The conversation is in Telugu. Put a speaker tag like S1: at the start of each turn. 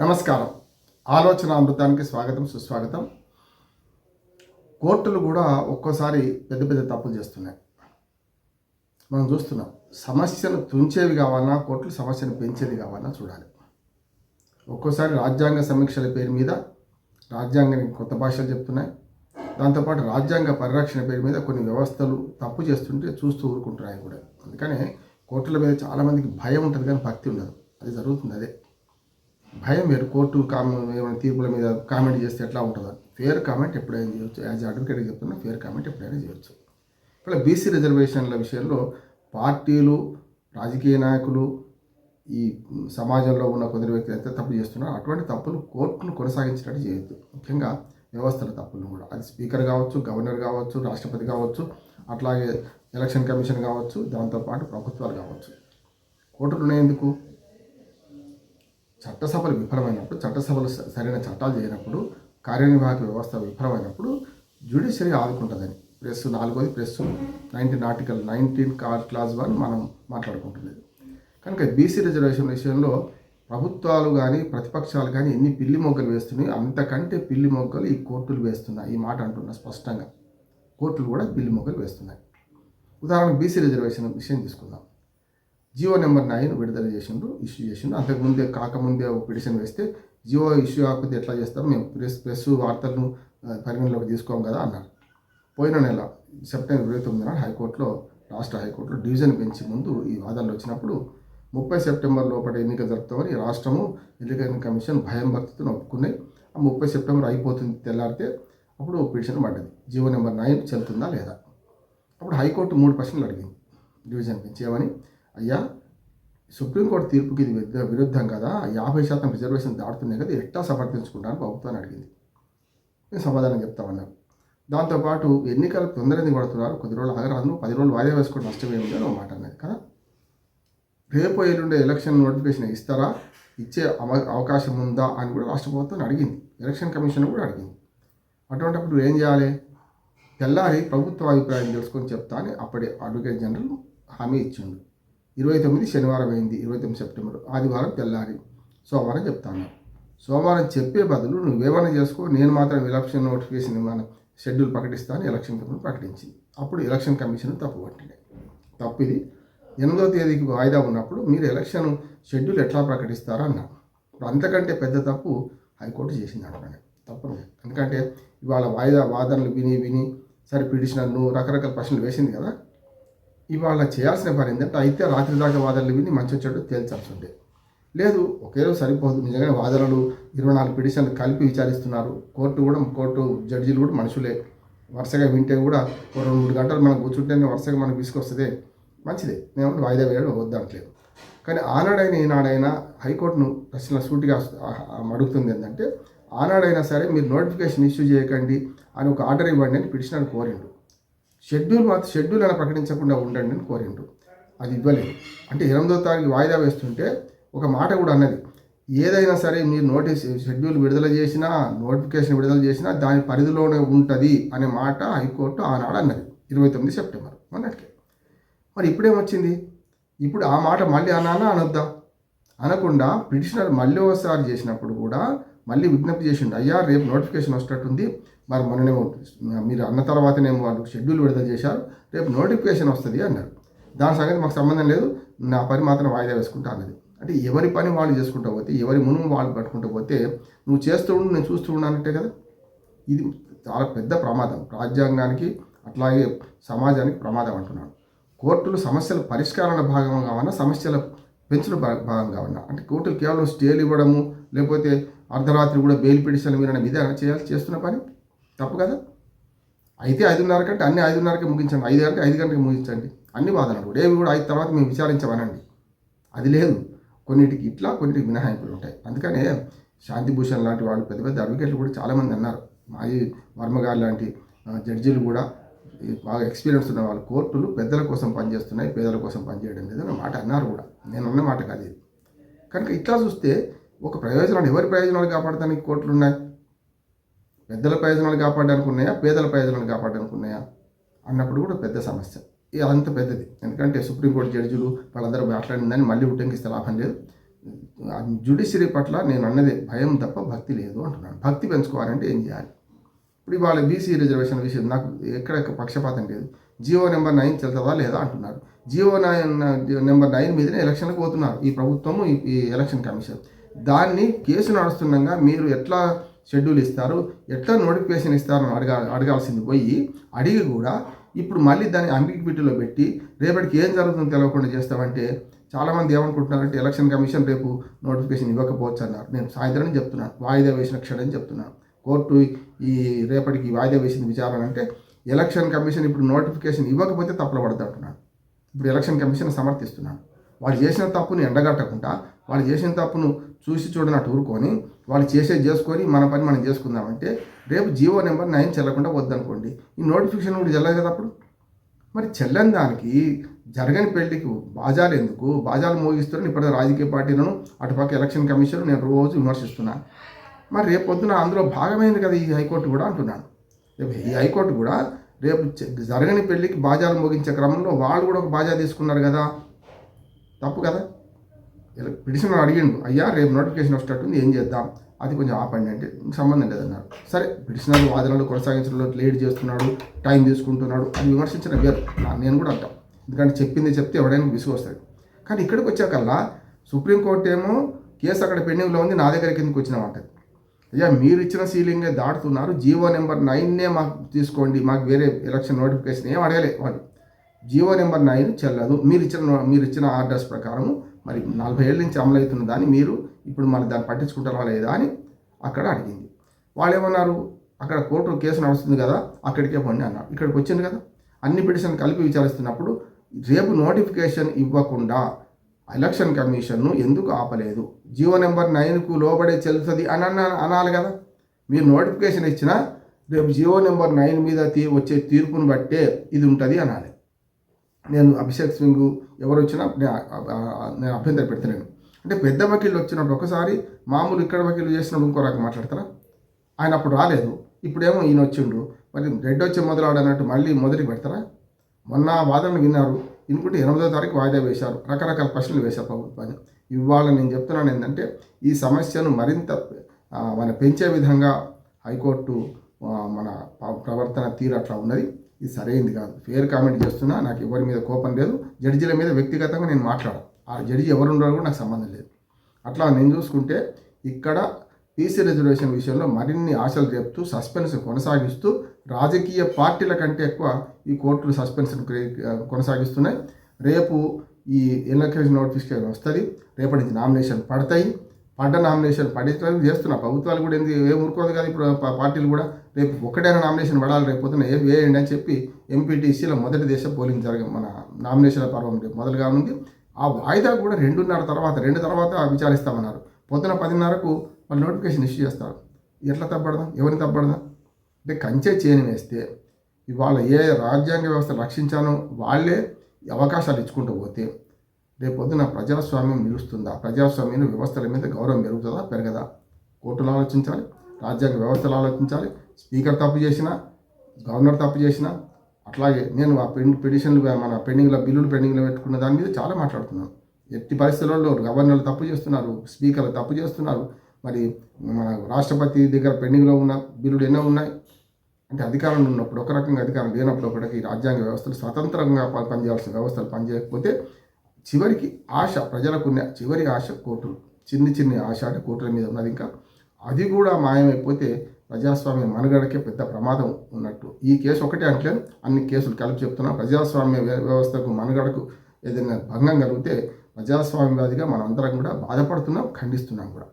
S1: నమస్కారం. ఆలోచన అమృతానికి స్వాగతం సుస్వాగతం. కోర్టులు కూడా ఒక్కోసారి పెద్ద పెద్ద తప్పులు చేస్తున్నాయి. మనం చూస్తున్నాం సమస్యను తుంచేవి కావాలన్నా కోర్టులు సమస్యను పెంచేది కావాలన్నా చూడాలి. ఒక్కోసారి రాజ్యాంగ సమీక్షల పేరు మీద రాజ్యాంగానికి కొత్త భాషలు చెప్తున్నాయి. దాంతోపాటు రాజ్యాంగ పరిరక్షణ పేరు మీద కొన్ని వ్యవస్థలు తప్పు చేస్తుంటే చూస్తూ ఊరుకుంటున్నాయి కూడా. అందుకనే కోర్టుల మీద చాలామందికి భయం ఉంటుంది కానీ భక్తి ఉండదు. అది జరుగుతుంది అదే. భయం వేరు. కోర్టు కామెంట్ ఏమైనా తీర్పుల మీద కామెంట్ చేస్తే ఎట్లా ఉంటుందో. ఫేర్ కామెంట్ ఎప్పుడైనా చేయొచ్చు. యాజ్ అడ్వకేట్ చెప్తున్నా ఫేర్ కామెంట్ ఎప్పుడైనా చేయొచ్చు. ఇప్పుడు బీసీ రిజర్వేషన్ల విషయంలో పార్టీలు రాజకీయ నాయకులు ఈ సమాజంలో ఉన్న కొందరు వ్యక్తులు ఎంత తప్పు చేస్తున్నారో అటువంటి తప్పులు కోర్టును కొనసాగించినట్టు చేయొద్దు. ముఖ్యంగా వ్యవస్థల తప్పులను కూడా. అది స్పీకర్ కావచ్చు గవర్నర్ కావచ్చు రాష్ట్రపతి కావచ్చు అట్లాగే ఎలక్షన్ కమిషన్ కావచ్చు దాంతోపాటు ప్రభుత్వాలు కావచ్చు. కోర్టులు ఉన్నాయేందుకు? చట్టసభలు విఫలమైనప్పుడు చట్టసభలు సరైన చట్టాలు చేయనప్పుడు కార్యనిర్వాహక వ్యవస్థ విఫలమైనప్పుడు జ్యుడిషియరీ ఆదుకుంటుందని ప్రెస్ నాలుగోది ప్రెస్ నైన్టీన్ ఆర్టికల్ నైన్టీన్ కార్ క్లాస్ వన్ మనం మాట్లాడుకుంటున్నది. కనుక బీసీ రిజర్వేషన్ విషయంలో ప్రభుత్వాలు కానీ ప్రతిపక్షాలు కానీ ఎన్ని పిల్లి మొగ్గలు వేస్తున్నాయి అంతకంటే పిల్లి మొగ్గలు ఈ కోర్టులు వేస్తున్నాయి. ఈ మాట అంటున్నా స్పష్టంగా. కోర్టులు కూడా పిల్లి మొగ్గలు వేస్తున్నాయి. ఉదాహరణకు బీసీ రిజర్వేషన్ విషయం తీసుకుందాం. జియో నెంబర్ నైన్ విడుదల చేసిండ్రు ఇష్యూ చేసిండ్రు. అంతకుముందే కాకముందే ఒక పిటిషన్ వేస్తే జియో ఇష్యూ కాకపోతే ఎట్లా చేస్తాం మేము ప్రెస్ ప్రెస్ వార్తలను పరిగణలోకి తీసుకోం కదా అన్నారు. పోయిన నెల సెప్టెంబర్ ఇరవై తొమ్మిది నాడు హైకోర్టులో రాష్ట్ర హైకోర్టులో డివిజన్ బెంచ్ ముందు ఈ వాదనలు వచ్చినప్పుడు ముప్పై సెప్టెంబర్ లోపల ఎన్నిక జరుపుతామని రాష్ట్రము ఎన్నికల కమిషన్ భయం భక్తితో ఒప్పుకున్నాయి. ఆ ముప్పై సెప్టెంబర్ అయిపోతుంది తెల్లారితే అప్పుడు పిటిషన్ పడ్డది. జియో నెంబర్ నైన్ చెల్లుతుందా లేదా? అప్పుడు హైకోర్టు మూడు ప్రశ్నలు అడిగింది. డివిజన్ బెంచ్ ఏమని? అయ్యా సుప్రీంకోర్టు తీర్పుకి ఇది విరుద్ధం కదా యాభై శాతం రిజర్వేషన్ దాటుతున్నాయి కదా ఎట్టా సమర్థించుకుంటాను ప్రభుత్వాన్ని అడిగింది. నేను సమాధానం చెప్తామన్నారు దాంతోపాటు ఎన్నికలు తొందరగా ఎందుకు పడుతున్నారు కొద్ది రోజులు ఆగరాదు పది రోజులు వాయిదా వేసుకోవడం నష్టం ఏమిటి అని ఒక మాట అన్నది కదా. రేపు ఎల్లుండే ఎలక్షన్ నోటిఫికేషన్ ఇస్తారా ఇచ్చే అవ- అవకాశం ఉందా అని కూడా రాష్ట్ర ప్రభుత్వం అడిగింది. ఎలక్షన్ కమిషన్ కూడా అడిగింది. అటువంటిప్పుడు ఏం చేయాలి? తెల్లారి ప్రభుత్వ అభిప్రాయం తెలుసుకొని చెప్తా అని అప్పటి అడ్వకేట్ జనరల్ హామీ ఇచ్చిండు. ఇరవై తొమ్మిది శనివారం అయింది ఇరవై తొమ్మిది సెప్టెంబర్. ఆదివారం తెల్లారి. సోమవారం చెప్తాను. సోమవారం చెప్పే బదులు నువ్వేమైనా చేసుకో నేను మాత్రం ఎలక్షన్ నోటిఫికేషన్ మన షెడ్యూల్ ప్రకటిస్తాను ఎలక్షన్ కమిషన్ ప్రకటించింది. అప్పుడు ఎలక్షన్ కమిషన్ తప్పు పట్టింది. తప్పు ఇది ఎనిమిదో తేదీకి వాయిదా ఉన్నప్పుడు మీరు ఎలక్షన్ షెడ్యూల్ ఎట్లా ప్రకటిస్తారో అన్నారు ఇప్పుడు అంతకంటే పెద్ద తప్పు హైకోర్టు చేసింది అనమాట తప్పు ఎందుకంటే ఇవాళ వాయిదా వాదనలు విని విని సరే పిటిషనర్ను నువ్వు రకరకాల ప్రశ్నలు వేసింది కదా. ఇవాళ చేయాల్సిన పని ఏంటంటే అయితే రాత్రి దాకా వాదనలు విని మంచి చెడు తేల్చాల్సి ఉండే లేదు ఒకే రోజు సరిపోదు. నిజంగా వాదనలు ఇరవై నాలుగు పిటిషన్లు కలిపి విచారిస్తున్నారు. కోర్టు కూడా కోర్టు జడ్జీలు కూడా మనుషులే. వరుసగా వింటే కూడా ఒక రెండు మూడు గంటలు మనం కూర్చుంటేనే వరుసగా మనకు తీసుకొస్తుంది మంచిదే. నేను వాయిదా వేయడం వద్దట్లేదు కానీ ఆనాడైనా ఈనాడైనా హైకోర్టును ప్రశ్నల సూటిగా అడుగుతుంది ఏంటంటే ఆనాడైనా సరే మీరు నోటిఫికేషన్ ఇష్యూ చేయకండి అని ఒక ఆర్డర్ ఇవ్వండి అని పిటిషనర్ కోరిండు. షెడ్యూల్ మాత్రం షెడ్యూల్ అలా ప్రకటించకుండా ఉండండి అని కోరిండు అది ఇవ్వలేదు. అంటే ఎనిమిదో తారీఖు వాయిదా వేస్తుంటే ఒక మాట కూడా అన్నది. ఏదైనా సరే మీరు నోటీస్ షెడ్యూల్ విడుదల చేసినా నోటిఫికేషన్ విడుదల చేసినా దాని పరిధిలోనే ఉంటుంది అనే మాట హైకోర్టు ఆనాడు అన్నది. ఇరవై తొమ్మిది సెప్టెంబర్ మొన్నటికే. మరి ఇప్పుడేమొచ్చింది? ఇప్పుడు ఆ మాట మళ్ళీ అనానా అనొద్దా? అనకుండా పిటిషనర్ మళ్ళీ ఒకసారి చేసినప్పుడు కూడా మళ్ళీ విజ్ఞప్తి చేసిండు అయ్యా రేపు నోటిఫికేషన్ వస్తట్టుంది మరి మొన్ననే మీరు అన్న తర్వాతనే వాళ్ళు షెడ్యూల్ విడుదల చేశారు రేపు నోటిఫికేషన్ వస్తుంది అన్నారు. దాని సంగతి మాకు సంబంధం లేదు నా పని మాత్రం వాయిదా వేసుకుంటా అన్నది. అంటే ఎవరి పని వాళ్ళు చేసుకుంటూ పోతే ఎవరి మునుము వాళ్ళు పట్టుకుంటూ పోతే నువ్వు చేస్తూ ఉండు నేను చూస్తూ ఉన్నానంటే కదా. ఇది చాలా పెద్ద ప్రమాదం. రాజ్యాంగానికి అట్లాగే సమాజానికి ప్రమాదం అంటున్నాను కోర్టులు సమస్యల పరిష్కారణ భాగం కావన్నా సమస్యల పెంచుల భాగం కావన్నా అంటే కోర్టులు కేవలం స్టేలు ఇవ్వడము లేకపోతే అర్ధరాత్రి కూడా బెయిల్ పిటిషన్ మీరు మీద చేయాల్సి చేస్తున్న పని. తప్పు కదా? అయితే ఐదున్నర కంటే అన్ని ఐదున్నరకే ముగించండి. ఐదు గంటకి ఐదు గంటకి ముగించండి. అన్ని వాదనలు కూడా. ఏవి కూడా ఐదు తర్వాత మేము విచారించమనండి. అది లేదు. కొన్నిటికి ఇట్లా కొన్నిటికి మినహాయింపులు ఉంటాయి. అందుకనే శాంతిభూషణ్ లాంటి వాళ్ళు పెద్ద పెద్ద అడ్వకేట్లు కూడా చాలామంది అన్నారు. మాజీ వర్మగారు లాంటి జడ్జీలు కూడా బాగా ఎక్స్పీరియన్స్ ఉన్న వాళ్ళు కోర్టులు పెద్దల కోసం పనిచేస్తున్నాయి పేదల కోసం పనిచేయడం లేదు అన్న మాట అన్నారు కూడా. నేను అన్న మాట కాదు కనుక ఇట్లా చూస్తే ఒక ప్రయోజనాలు ఎవరి ప్రయోజనాలు కాపాడటానికి కోట్లు ఉన్నాయి? పెద్దల ప్రయోజనాలు కాపాడడానికి ఉన్నాయా? పేదల ప్రయోజనాలు కాపాడడానికి ఉన్నాయా? అన్నప్పుడు కూడా పెద్ద సమస్య. ఇది అంత పెద్దది. ఎందుకంటే సుప్రీంకోర్టు జడ్జిలు వాళ్ళందరూ మాట్లాడిందని మళ్ళీ ఉటంకిస్తే లాభం లేదు. జుడిషియరీ పట్ల నేను అన్నదే భయం తప్ప భక్తి లేదు అంటున్నాను. భక్తి పెంచుకోవాలంటే ఏం చేయాలి? ఇప్పుడు ఇవాళ బీసీ రిజర్వేషన్ విషయం నాకు ఎక్కడ పక్షపాతం లేదు. జియో నెంబర్ నైన్ చెల్తుందా లేదా అంటున్నారు. జియో నైన్ నెంబర్ నైన్ మీదనే ఎలక్షన్కి పోతున్నారు. ఈ ప్రభుత్వము ఈ ఎలక్షన్ కమిషన్. దాన్ని కేసు నడుస్తుండగా మీరు ఎట్లా షెడ్యూల్ ఇస్తారు? ఎట్లా నోటిఫికేషన్ ఇస్తారని అడగా అడగాల్సింది పోయి అడిగి కూడా ఇప్పుడు మళ్ళీ దాన్ని అంబిగ్విటీలో పెట్టి రేపటికి ఏం జరుగుతుందో తెలియకుండా చేస్తామంటే చాలామంది ఏమనుకుంటున్నారంటే ఎలక్షన్ కమిషన్ రేపు నోటిఫికేషన్ ఇవ్వకపోవచ్చు అన్నారు. నేను సాయంత్రం చెప్తున్నాను. వాయిదా వేసిన క్షణం చెప్తున్నాను. కోర్టు ఈ రేపటికి వాయిదా వేసిన విచారణ అంటే ఎలక్షన్ కమిషన్ ఇప్పుడు నోటిఫికేషన్ ఇవ్వకపోతే తప్పులు పడతా ఇప్పుడు ఎలక్షన్ కమిషన్ సమర్థిస్తున్నాను వాళ్ళు చేసిన తప్పుని ఎండగట్టకుండా వాళ్ళు చేసిన తప్పును చూసి చూడనట్టు ఊరుకొని వాళ్ళు చేసేది చేసుకొని మన పని మనం చేసుకుందామంటే రేపు జీవో నెంబర్ నైన్ చెల్లకుండా వద్దనుకోండి. ఈ నోటిఫికేషన్ కూడా చెల్లదు కదా అప్పుడు? మరి చెల్లని దానికి జరగని పెళ్ళికి బాజాలు ఎందుకు? బాజాలు మోగిస్తున్నాను ఇప్పటి రాజకీయ పార్టీలను అటుపక్క ఎలక్షన్ కమిషన్ నేను రోజు విమర్శిస్తున్నాను మరి రేపు పొద్దున అందులో భాగమైంది కదా ఈ హైకోర్టు కూడా అంటున్నాను రేపు ఈ హైకోర్టు కూడా రేపు జరగని పెళ్ళికి బాజాలు మోగించే క్రమంలో వాళ్ళు కూడా ఒక బాజా తీసుకున్నారు కదా. తప్పు కదా? ఇలా పిటిషన్ అడిగిండు. అయ్యా రేపు నోటిఫికేషన్ వచ్చేటట్టుంది ఏం చేద్దాం? అది కొంచెం ఆపండి అంటే సంబంధం లేదన్నారు. సరే పిటిషనర్ వాదనలు కొనసాగించడంలో లేట్ చేస్తున్నాడు టైం తీసుకుంటున్నాడు అని విమర్శించిన వేరు నేను కూడా అంటాం. ఎందుకంటే చెప్పింది చెప్తే ఎవడైనా విసుగు వస్తాడు. కానీ ఇక్కడికి వచ్చాకల్లా సుప్రీంకోర్టు ఏమో కేసు అక్కడ పెండింగ్లో ఉంది నా దగ్గర కిందకి వచ్చినామంటది అయ్యా మీరు ఇచ్చిన సీలింగే దాటుతున్నారు జీవో నెంబర్ నైన్నే మాకు తీసుకోండి మాకు వేరే ఎలక్షన్ నోటిఫికేషన్ ఏం అడగలే వాళ్ళు. జీవో నెంబర్ నైన్ చెల్లదు మీరు ఇచ్చిన మీరు ఇచ్చిన ఆర్డర్స్ ప్రకారం మరి నలభై ఏళ్ళ నుంచి అమలు అవుతున్న దాన్ని మీరు ఇప్పుడు మరి దాన్ని పట్టించుకుంటారా లేదా అని అక్కడ అడిగింది. వాళ్ళు ఏమన్నారు అక్కడ కోర్టు కేసు నడుస్తుంది కదా అక్కడికే పండి అన్నారు. ఇక్కడికి వచ్చింది కదా. అన్ని పిటిషన్ కలిపి విచారిస్తున్నప్పుడు రేపు నోటిఫికేషన్ ఇవ్వకుండా ఎలక్షన్ కమిషన్ను ఎందుకు ఆపలేదు? జీవో నెంబర్ నైన్కు లోబడే చెల్లుతుంది అని అన్న అనాలి కదా. మీరు నోటిఫికేషన్ ఇచ్చినా రేపు జీవో నెంబర్ నైన్ మీద తీ వచ్చే తీర్పును బట్టే ఇది ఉంటుంది అనాలి. నేను అభిషేక్ సింగ్ ఎవరు వచ్చినా నేను అభ్యంతర పెడతలేను. అంటే పెద్ద వకీళ్ళు వచ్చినప్పుడు ఒకసారి మామూలు ఇక్కడ వకీలు చేసినప్పుడు ఇంకో రకం మాట్లాడతారా? ఆయన అప్పుడు రాలేదు. ఇప్పుడేమో ఈయన వచ్చిండు. మరి రెడ్ వచ్చి మొదలవడన్నట్టు మళ్ళీ మొదటికి పెడతారా? మొన్న వాదనలు విన్నారు. ఇంకోటి ఎనిమిదో తారీఖు వాయిదా వేశారు. రకరకాల ప్రశ్నలు వేశారు ప్రభుత్వాన్ని. ఇవాళ నేను చెప్తున్నాను ఏంటంటే ఈ సమస్యను మరింత మన పెంచే విధంగా హైకోర్టు మన ప్రవర్తన తీరు అట్లా ఉన్నది. ఇది సరైంది కాదు. ఫేర్ కామెంట్ చేస్తున్నా నాకు ఎవరి మీద కోపం లేదు. జడ్జిల మీద వ్యక్తిగతంగా నేను మాట్లాడాను. ఆ జడ్జి ఎవరు ఉన్నారో కూడా నాకు సంబంధం లేదు. అట్లా నేను చూసుకుంటే ఇక్కడ పీసీ రిజర్వేషన్ విషయంలో మరిన్ని ఆశలు రేపుతూ సస్పెన్స్ కొనసాగిస్తూ రాజకీయ పార్టీల కంటే ఎక్కువ ఈ కోర్టులు సస్పెన్షన్ కొనసాగిస్తున్నాయి. రేపు ఈ ఎలక్షన్ నోటిఫికేషన్ వస్తుంది. రేపటి నుంచి నామినేషన్ పడతాయి. పంట నామినేషన్ పడించడానికి చేస్తున్నా. ప్రభుత్వాలు కూడా ఏంది ఏం ఊరుకోదు కదా ఇప్పుడు పార్టీలు కూడా. రేపు ఒకటైనా నామినేషన్ పడాలి రేపు ఏ వేయండి అని చెప్పి ఎంపీటీసీలో మొదటి దేశ పోలింగ్ జరగ మన నామినేషన్ల పర్వం రేపు మొదలుగా ఉంది ఆ వాయిదా కూడా రెండున్నర తర్వాత రెండు తర్వాత విచారిస్తామన్నారు. పొద్దున పదిన్నరకు వాళ్ళు నోటిఫికేషన్ ఇష్యూ చేస్తారు. ఎట్లా తప్పడదాం ఎవరిని తప్పడదాం అంటే కంచె చేయని వేస్తే ఇవాళ ఏ రాజ్యాంగ వ్యవస్థ రక్షించానో వాళ్ళే అవకాశాలు ఇచ్చుకుంటూ పోతే రేపొద్దున ప్రజాస్వామ్యం నిలుస్తుందా? ప్రజాస్వామ్యం వ్యవస్థల మీద గౌరవం పెరుగుతుందా? పెరగదా? కోర్టులు ఆలోచించాలి రాజ్యాంగ వ్యవస్థలు ఆలోచించాలి స్పీకర్ తప్పు చేసినా గవర్నర్ తప్పు చేసినా అట్లాగే నేను ఆ పెన్ పిటిషన్లు మన పెండింగ్లో బిల్లులు పెండింగ్లో పెట్టుకున్న దాని మీద చాలా మాట్లాడుతున్నాను. ఎట్టి పరిస్థితుల్లో గవర్నర్లు తప్పు చేస్తున్నారు స్పీకర్లు తప్పు చేస్తున్నారు మరి మన రాష్ట్రపతి దగ్గర పెండింగ్లో ఉన్న బిల్లులు ఎన్నో ఉన్నాయి? అంటే అధికారం ఉన్నప్పుడు ఒక రకంగా అధికారం లేనప్పుడు ఒకటికి రాజ్యాంగ వ్యవస్థలు స్వతంత్రంగా పనిచేయాల్సిన వ్యవస్థలు పనిచేయకపోతే చివరికి ఆశ ప్రజలకు ఉన్న చివరి ఆశ కోర్టులు. చిన్ని చిన్ని ఆశ అంటే కోర్టుల మీద ఉన్నది ఇంకా. అది కూడా మాయమైపోతే ప్రజాస్వామ్య మనుగడకే పెద్ద ప్రమాదం ఉన్నట్టు. ఈ కేసు ఒకటే అంటే అన్ని కేసులు కలిపి చెప్తున్నా. ప్రజాస్వామ్య వ్యవస్థకు మనుగడకు ఏదైనా భంగం కలిగితే ప్రజాస్వామ్యవాదిగా మనం అందరం కూడా బాధపడుతున్నాం ఖండిస్తున్నాం కూడా.